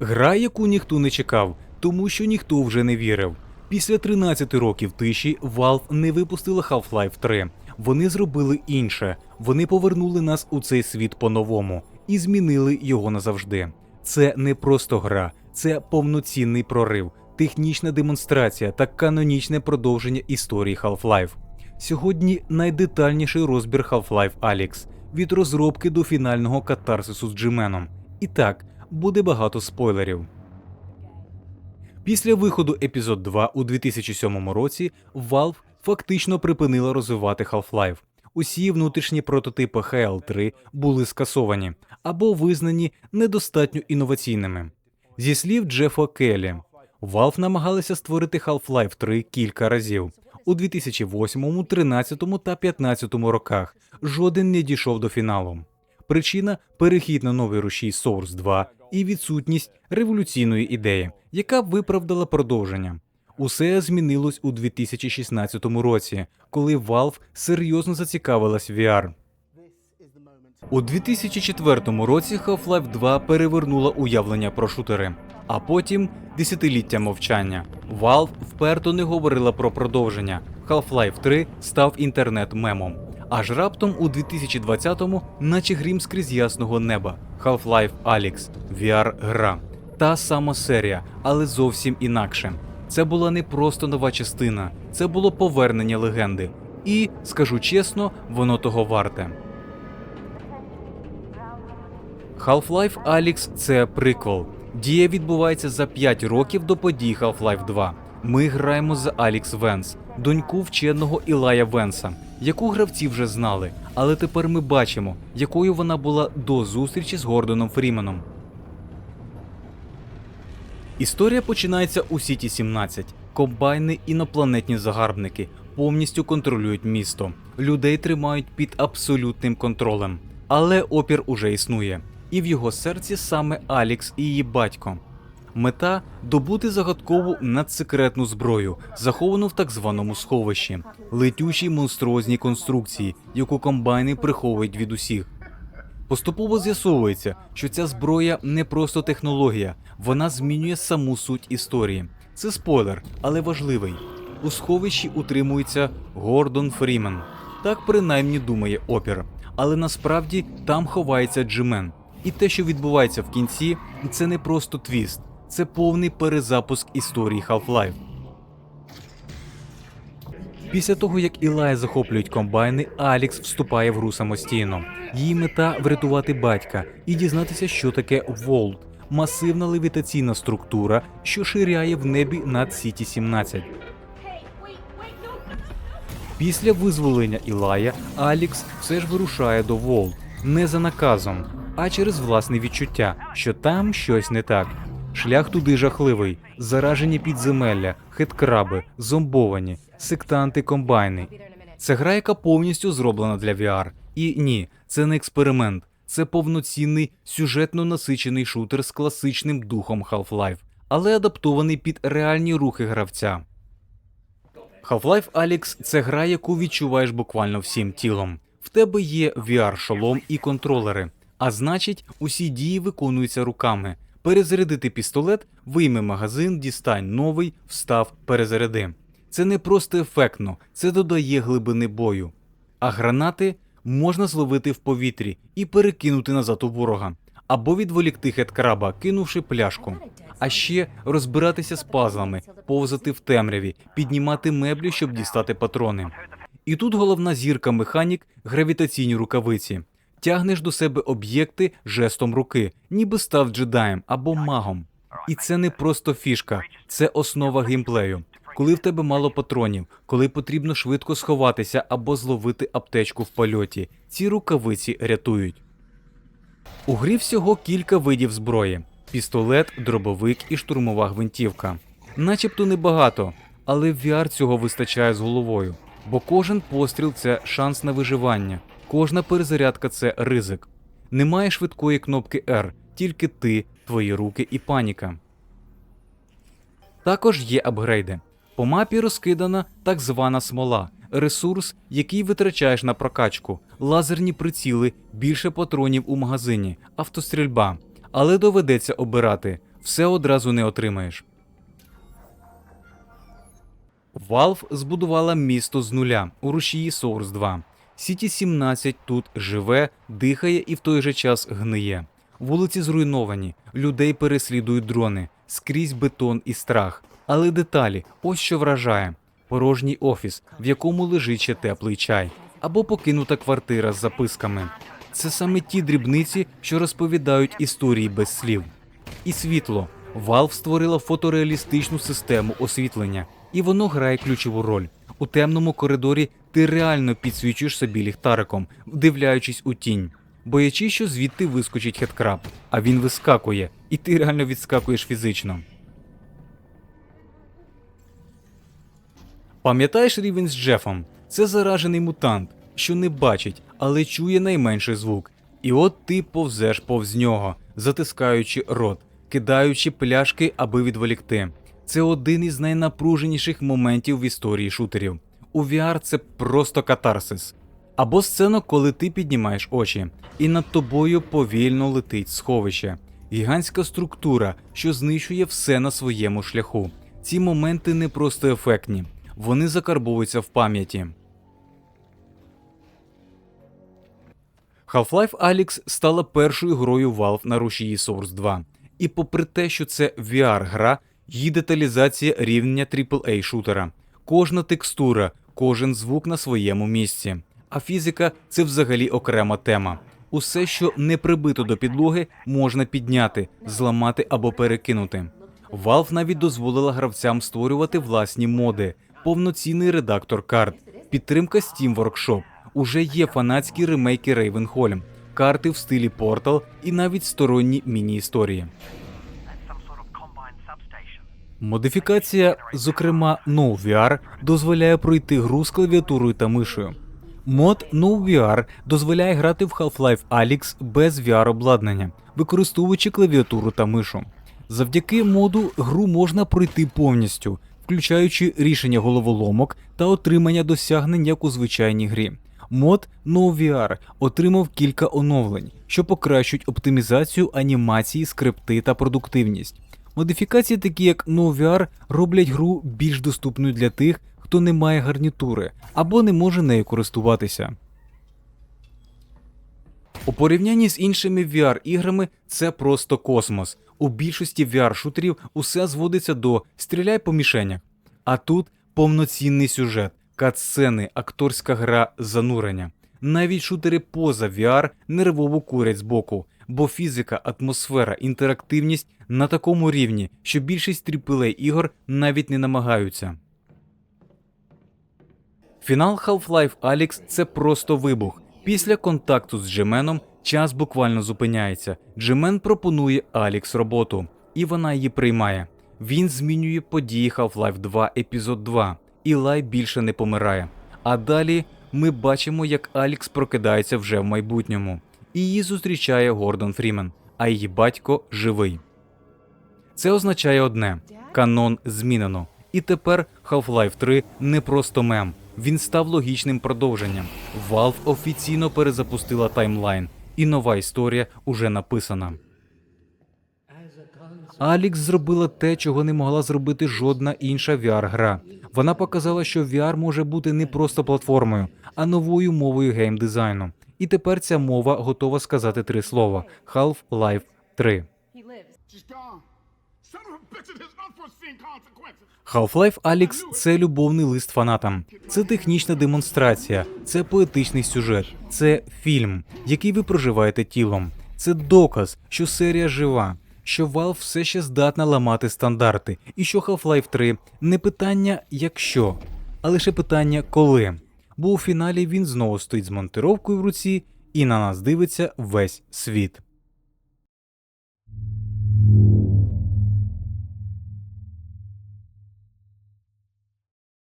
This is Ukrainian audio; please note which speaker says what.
Speaker 1: Гра, яку ніхто не чекав, тому що ніхто вже не вірив. Після 13 років тиші Valve не випустила Half-Life 3. Вони зробили інше. Вони повернули нас у цей світ по-новому і змінили його назавжди. Це не просто гра, це повноцінний прорив, технічна демонстрація та канонічне продовження історії Half-Life. Сьогодні найдетальніший розбір Half-Life Alyx від розробки до фінального катарсису з Джименом. І так, буде багато спойлерів. Після виходу епізод 2 у 2007 році Valve фактично припинила розвивати Half-Life. Усі внутрішні прототипи HL3 були скасовані або визнані недостатньо інноваційними. Зі слів Джефа Келлі, Valve намагалися створити Half-Life 3 кілька разів. У 2008, 13 та 2015 роках жоден не дійшов до фіналу. Причина перехід на новий рушій Source 2 і відсутність революційної ідеї, яка б виправдала продовження. Усе змінилось у 2016 році, коли Valve серйозно зацікавилась VR. У 2004 році Half-Life 2 перевернула уявлення про шутери, а потім десятиліття мовчання. Valve вперто не говорила про продовження. Half-Life 3 став інтернет-мемом. Аж раптом у 2020-му, наче грім скрізь ясного неба, Half-Life Alyx, VR-гра. Та сама серія, але зовсім інакше. Це була не просто нова частина, це було повернення легенди. І, скажу чесно, воно того варте. Half-Life Alyx – це приквел. Дія відбувається за 5 років до подій Half-Life 2. Ми граємо за Алікс Венс, доньку вченого Ілая Венса, яку гравці вже знали, але тепер ми бачимо, якою вона була до зустрічі з Гордоном Фріменом. Історія починається у Сіті 17. Комбайни інопланетні загарбники повністю контролюють місто. Людей тримають під абсолютним контролем. Але опір уже існує, і в його серці саме Алікс і її батько. Мета добути загадкову надсекретну зброю, заховану в так званому сховищі, летючій монструозній конструкції, яку комбайни приховують від усіх. Поступово з'ясовується, що ця зброя не просто технологія, вона змінює саму суть історії. Це спойлер, але важливий. У сховищі утримується Гордон Фрімен. Так принаймні думає опір. Але насправді там ховається Джимен. І те, що відбувається в кінці, це не просто твіст, це повний перезапуск історії Half-Life. Після того, як Ілая захоплюють комбайни, Алікс вступає в гру самостійно. Її мета врятувати батька і дізнатися, що таке Волт – масивна левітаційна структура, що ширяє в небі над Сіті 17. Після визволення Ілая Алікс все ж вирушає до Волт не за наказом, а через власне відчуття, що там щось не так. Шлях туди жахливий, заражені підземелля, хеткраби, зомбовані, сектанти, комбайни. Це гра, яка повністю зроблена для VR. І ні, це не експеримент, це повноцінний сюжетно насичений шутер з класичним духом Half-Life, але адаптований під реальні рухи гравця. Half-Life Alyx – це гра, яку відчуваєш буквально всім тілом. В тебе є VR-шолом і контролери, а значить, усі дії виконуються руками. Перезарядити пістолет, вийми магазин, дістань новий, встав, перезаряди. Це не просто ефектно, це додає глибини бою. А гранати можна зловити в повітрі і перекинути назад у ворога, або відволікти хеткраба, кинувши пляшку. А ще розбиратися з пазлами, повзати в темряві, піднімати меблі, щоб дістати патрони. І тут головна зірка механік гравітаційні рукавиці. Тягнеш до себе об'єкти жестом руки, ніби став джедаєм або магом. І це не просто фішка, це основа геймплею. Коли в тебе мало патронів, коли потрібно швидко сховатися або зловити аптечку в польоті, ці рукавиці рятують. У грі всього кілька видів зброї: пістолет, дробовик і штурмова гвинтівка. Начебто небагато, але в VR цього вистачає з головою, бо кожен постріл це шанс на виживання, кожна перезарядка це ризик. Немає швидкої кнопки R, тільки ти, твої руки і паніка. Також є апгрейди. По мапі розкидана так звана смола, ресурс, який витрачаєш на прокачку, лазерні приціли, більше патронів у магазині, автострільба. Але доведеться обирати все одразу не отримаєш. Valve збудувала місто з нуля у рушії Source 2. Сіті 17 тут живе, дихає і в той же час гниє. Вулиці зруйновані, людей переслідують дрони, скрізь бетон і страх. Але деталі, ось що вражає: порожній офіс, в якому лежить ще теплий чай, або покинута квартира з записками. Це саме ті дрібниці, що розповідають історії без слів. І світло. Valve створила фотореалістичну систему освітлення, і воно грає ключову роль. У темному коридорі ти реально підсвічуєш собі ліхтариком, вдивляючись у тінь, боячись, що звідти вискочить хедкраб, а він вискакує, і ти реально відскакуєш фізично. Пам'ятаєш рівень з Джефом? Це заражений мутант, що не бачить, але чує найменший звук. І от ти повзеш повз нього, затискаючи рот, кидаючи пляшки, аби відволікти. Це один із найнапруженіших моментів в історії шутерів. У VR це просто катарсис. Або сцена, коли ти піднімаєш очі, і над тобою повільно летить сховище. Гігантська структура, що знищує все на своєму шляху. Ці моменти не просто ефектні, вони закарбовуються в пам'яті. Half-Life Alyx стала першою грою Valve на рушії Source 2. І попри те, що це VR-гра, її деталізація рівня AAA шутера. Кожна текстура, кожен звук на своєму місці. А фізика це взагалі окрема тема. Усе, що не прибито до підлоги, можна підняти, зламати або перекинути. Valve навіть дозволила гравцям створювати власні моди, повноцінний редактор карт, підтримка Steam Workshop. Уже є фанатські ремейки Ravenholm, карти в стилі Portal і навіть сторонні міні-історії. Модифікація, зокрема NoVR, дозволяє пройти гру з клавіатурою та мишею. Мод NoVR дозволяє грати в Half-Life Alyx без VR-обладнання, використовуючи клавіатуру та мишу. Завдяки моду гру можна пройти повністю, включаючи рішення головоломок та отримання досягнень як у звичайній грі. Мод NoVR отримав кілька оновлень, що покращують оптимізацію анімації, скрипти та продуктивність. Модифікації, такі як NoVR, роблять гру більш доступною для тих, хто не має гарнітури або не може нею користуватися. У порівнянні з іншими VR-іграми це просто космос. У більшості VR-шутерів усе зводиться до стріляй по мішенях. А тут повноцінний сюжет, катсцени, акторська гра, занурення. Навіть шутери поза VR нервово курять збоку, бо фізика, атмосфера, інтерактивність на такому рівні, що більшість AAA ігор навіть не намагаються. Фінал Half-Life Alyx – це просто вибух. Після контакту з Джеменом час буквально зупиняється. Джемен пропонує Алікс роботу, і вона її приймає. Він змінює події Half-Life 2 епізод 2. Ілай більше не помирає. А далі ми бачимо, як Алікс прокидається вже в майбутньому. Її зустрічає Гордон Фрімен, а її батько живий. Це означає одне: канон змінено. І тепер Half-Life 3 не просто мем. Він став логічним продовженням. Valve офіційно перезапустила таймлайн, і нова історія уже написана. Алікс зробила те, чого не могла зробити жодна інша VR-гра. Вона показала, що VR може бути не просто платформою, а новою мовою геймдизайну. І тепер ця мова готова сказати три слова: Half-Life 3.
Speaker 2: He lives.
Speaker 3: She's gone. Son of a bitch, it has unforeseen consequences.
Speaker 1: Half-Life Alyx – це любовний лист фанатам, це технічна демонстрація, це поетичний сюжет, це фільм, який ви проживаєте тілом. Це доказ, що серія жива, що Valve все ще здатна ламати стандарти, і що Half-Life 3 не питання якщо, а лише питання коли. Бо у фіналі він знову стоїть з монтировкою в руці, і на нас дивиться весь світ.